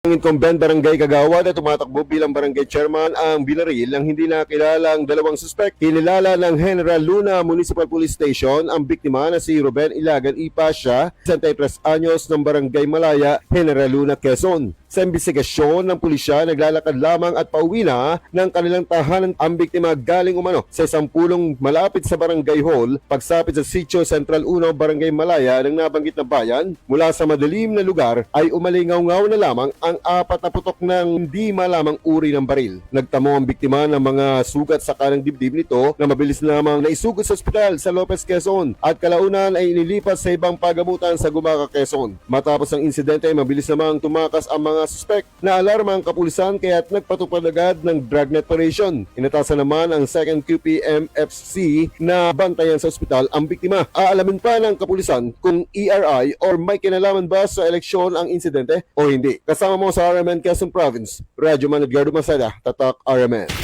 Ang incumbent barangay Kagawad na tumatakbo bilang barangay chairman ang binaril ng hindi nakilalang dalawang suspect. Kinilala ng General Luna Municipal Police Station ang biktima na si Ruben Ilagan Ipasya, 63 anyos ng barangay Malaya, General Luna, Quezon. Sa investigasyon ng pulisya, naglalakad lamang at pauwi na ng kanilang tahanan ang biktima galing umano sa isang pulong malapit sa barangay hall, pagsapit sa Sitio Central 1, Barangay Malaya ng nabanggit na bayan. Mula sa madilim na lugar ay umalingaw-ngaw na lamang ang apat na putok ng hindi malamang uri ng baril. Nagtamo ang biktima ng mga sugat sa kanang dibdib nito na mabilis lamang naisugod sa ospital sa Lopez, Quezon at kalaunan ay inilipat sa ibang pagamutan sa Gumaca, Quezon. Matapos ang insidente ay mabilis namang tumakas ang mga suspect na alarma ang kapulisan kaya't nagpatupad agad ng dragnet operation. Inatasan naman ang 2nd QPMFC na bantayan sa ospital ang biktima. Aalamin pa ng kapulisan kung ERI or may kinalaman ba sa eleksyon ang insidente o hindi. Kasama mo sa RMN Quezon Province, Radyo Man Edgardo Masada, Tatak RMN.